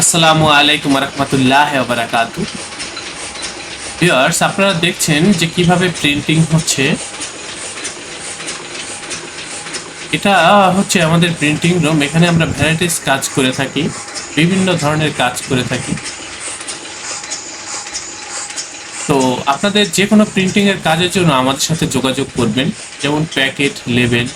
আসসালামু আলাইকুম রহমতুল্লাহ বারাকাতু ভিউয়ার্স আপনারা দেখছেন যে কীভাবে প্রিন্টিং হচ্ছে। এটা হচ্ছে আমাদের প্রিন্টিং রুম এখানে আমরা ভ্যারাইটিস কাজ করে থাকি, বিভিন্ন ধরনের কাজ করে থাকি। তো আপনাদের যে কোনো প্রিন্টিংয়ের কাজের জন্য আমাদের সাথে যোগাযোগ করবেন, যেমন প্যাকেট লেবেল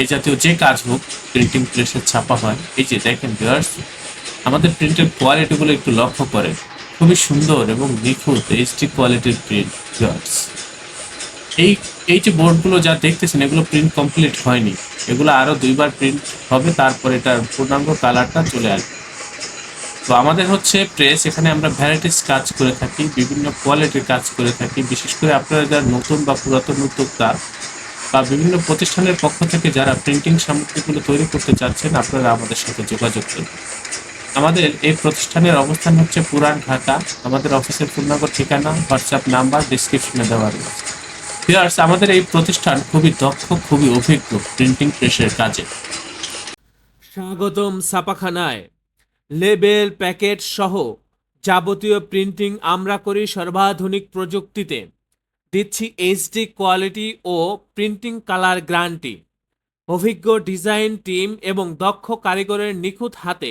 এই জাতীয় যে কাজ হোক প্রিন্টিং প্রেসে ছাপা হয়। এই যে দেখেন ভিউয়ার্স আমাদের প্রিন্টের কোয়ালিটিগুলো একটু লক্ষ্য করে। খুবই সুন্দর এবং নিখুঁত এইচডি কোয়ালিটির প্রিন্ট ভিউয়ার্স এই এই যে বোর্ডগুলো যা দেখতেছেন, এগুলো প্রিন্ট কমপ্লিট হয়নি। এগুলো আরও দুইবার প্রিন্ট হবে, তারপরে এটার পূর্ণাঙ্গ কালারটা চলে আসবে। তো আমাদের হচ্ছে প্রেস এখানে আমরা ভ্যারাইটিস কাজ করে থাকি, বিভিন্ন কোয়ালিটির কাজ করে থাকি। বিশেষ করে আপনারা যারা নতুন বা পুরাতন উদ্যোক্তা বা বিভিন্ন প্রতিষ্ঠানের পক্ষ থেকে যারা প্রিন্টিং সামগ্রীগুলো তৈরি করতে চাচ্ছেন, আপনারা আমাদের সাথে যোগাযোগ করবেন আমাদের এই প্রতিষ্ঠানের অবস্থান হচ্ছে পুরান ঢাকা। আমাদের অফিসের পূর্ণাঙ্গ ঠিকানা হোয়াটসঅ্যাপ নাম্বার ডিসক্রিপশনে দেওয়া রয়েছে। আমাদের এই প্রতিষ্ঠান খুবই দক্ষ, খুবই অভিজ্ঞ প্রিন্টিং প্রেসের কাজে। স্বাগতম ছাপাখানায়। লেবেল প্যাকেট সহ যাবতীয় প্রিন্টিং আমরা করি সর্বাধুনিক প্রযুক্তিতে। দিচ্ছি এইচডি কোয়ালিটি ও প্রিন্টিং কালার গ্যারান্টি অভিজ্ঞ ডিজাইন টিম এবং দক্ষ কারিগরের নিখুঁত হাতে